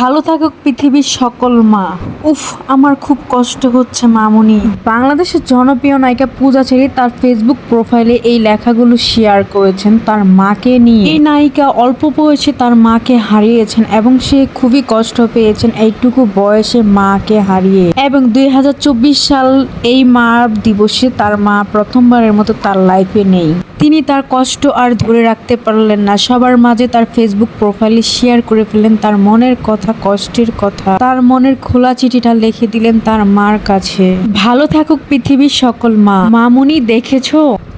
ভালো থাকুক পৃথিবীর সকল মা। উফ, আমার খুব কষ্ট হচ্ছে মামুনি। বাংলাদেশের জনপ্রিয় নায়িকা পূজা ছেড়ে তার ফেসবুক প্রোফাইলে এই লেখাগুলো শেয়ার করেছেন তার মাকে নিয়ে। এই নায়িকা অল্প বয়সে তার মাকে হারিয়েছেন এবং সে খুবই কষ্ট পেয়েছেন এইটুকু বয়সে মাকে হারিয়ে। এবং দুই হাজার চব্বিশ সাল এই মা দিবসে তার মা প্রথমবারের মতো তার লাইফে নেই। তিনি তার কষ্ট আর ধরে রাখতে পারলেন না। সবার মাঝে তার ফেসবুক প্রোফাইলে শেয়ার করে ফেলেন তার মনের কথা, কষ্টের কথা। তার মনের খোলা চিঠিটা লিখে দিলেন তার মার কাছে। ভালো থাকুক পৃথিবীর সকল মা। মামুনি, দেখেছ?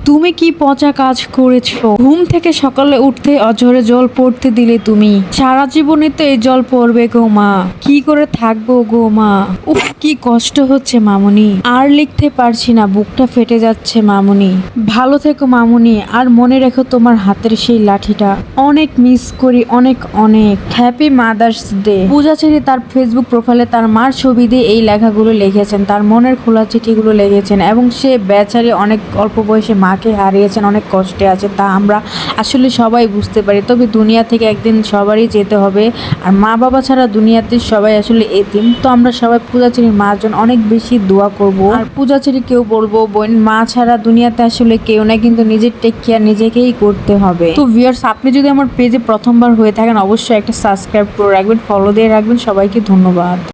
তুমি কি পচা কাজ করেছ? ঘুম থেকে সকালে উঠতে অঝরে জল পড়তে দিলে তুমি। সারা জীবনে তো এই জল পড়বে গো মা। কি করে থাকব গো মা? উফ, কি কষ্ট হচ্ছে মামুনি। আর লিখতে পারছি না, বুকটা ফেটে যাচ্ছে মামুনি। ভালো থেকো মামুনি, আর মনে রেখো তোমার হাতের সেই লাঠিটা। অনেক মিস করি, অনেক অনেক। হ্যাপি মাদার্স ডে পূজা ছেড়ে তার ফেসবুক প্রোফাইলে তার মার ছবি দিয়ে এই লেখাগুলো লিখেছেন। তার মনের খোলা চিঠিগুলো লিখেছেন এবং সে বেচারি অনেক অল্প বয়সে মাকে হারিয়েছেন, অনেক কষ্টে আছে, তা আমরা আসলে সবাই বুঝতে পারি। তবে দুনিয়া থেকে একদিন সবারই যেতে হবে। আর মা বাবা ছাড়া দুনিয়াতে সবাই আসলে এতিম। তো আমরা সবাই পূজাচেরির মার জন্য অনেক বেশি দোয়া করব। আর পূজাচেরি কেউ বলব, বোন, মা ছাড়া দুনিয়াতে আসলে কেউ না কিন্তু নিজের টেক কেয়ার নিজেকেই করতে হবে। তো ভিউয়ার্স আপনি যদি আমার পেজে প্রথমবার হয়ে থাকেন, অবশ্যই একটা সাবস্ক্রাইব করে রাখবেন ফলো দিয়ে রাখবেন। সবাইকে ধন্যবাদ।